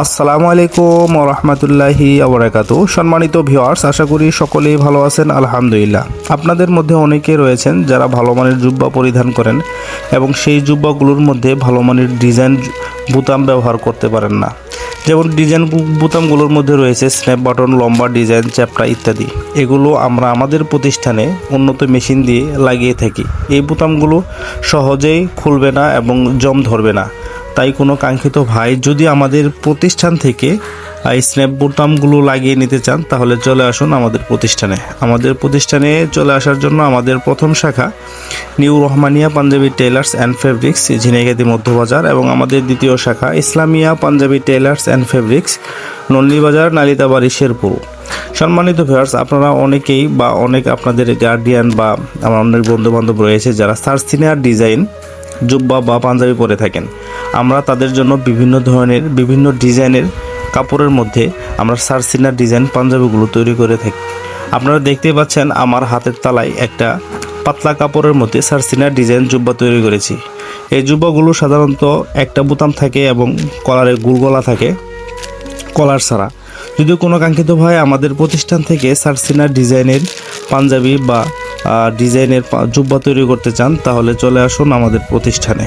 আসসালামু আলাইকুম রহমতুল্লাহি আবরাকাত সম্মানিত ভিওয়ার্স আশা করি সকলেই ভালো আছেন, আলহামদুলিল্লাহ। আপনাদের মধ্যে অনেকে রয়েছেন যারা ভালো মানের জুব্বা পরিধান করেন এবং সেই জুব্বাগুলোর মধ্যে ভালো মানের ডিজাইন বুতাম ব্যবহার করতে পারেন না। যেমন ডিজাইন বুতামগুলোর মধ্যে রয়েছে স্ন্যাপ বাটন, লম্বা ডিজাইন, চ্যাপটা ইত্যাদি। এগুলো আমরা আমাদের প্রতিষ্ঠানে উন্নত মেশিন দিয়ে লাগিয়ে থাকি। এই বুতামগুলো সহজেই খুলবে না এবং জম ধরবে না। তাই কোনো কাঙ্ক্ষিত ভাই যদি আমাদের প্রতিষ্ঠান থেকে স্ন্যাপ বোতামগুলো লাগিয়ে নিতে চান, তাহলে চলে আসুন আমাদের প্রতিষ্ঠানে। আমাদের প্রতিষ্ঠানে চলে আসার জন্য আমাদের প্রথম শাখা new Rahmania Punjabi tailors and fabrics, Jhenaigati Madhyabazar, এবং আমাদের দ্বিতীয় শাখা Islamia Punjabi tailors and fabrics, Nandibazar, Nalitabari, Sherpur. সম্মানিত ভিউয়ার্স, আপনারা অনেকেই বা অনেক আপনাদের গার্ডিয়ান বা আমার অনেক বন্ধু বান্ধব রয়েছে যারা সার্সিনিয়ার ডিজাইন, জুব্বা বা পাঞ্জাবি পরে থাকেন। আমরা তাদের জন্য বিভিন্ন ধরনের, বিভিন্ন ডিজাইনের কাপড়ের মধ্যে আমরা সারসিনার ডিজাইন পাঞ্জাবিগুলো তৈরি করে থাকি। আপনারা দেখতে পাচ্ছেন আমার হাতের তালায় একটা পাতলা কাপড়ের মধ্যে সারসিনার ডিজাইন জুব্বা তৈরি করেছি। এই জুব্বাগুলো সাধারণত একটা বোতাম থাকে এবং কলারে গুলগলা থাকে, কলার ছাড়া। যদি কোনো কাঙ্ক্ষিত ভাই আমাদের প্রতিষ্ঠান থেকে সারসিনার ডিজাইনের পাঞ্জাবি বা ডিজাইনের জুব্বা তৈরি করতে চান, তাহলে চলে আসুন আমাদের প্রতিষ্ঠানে।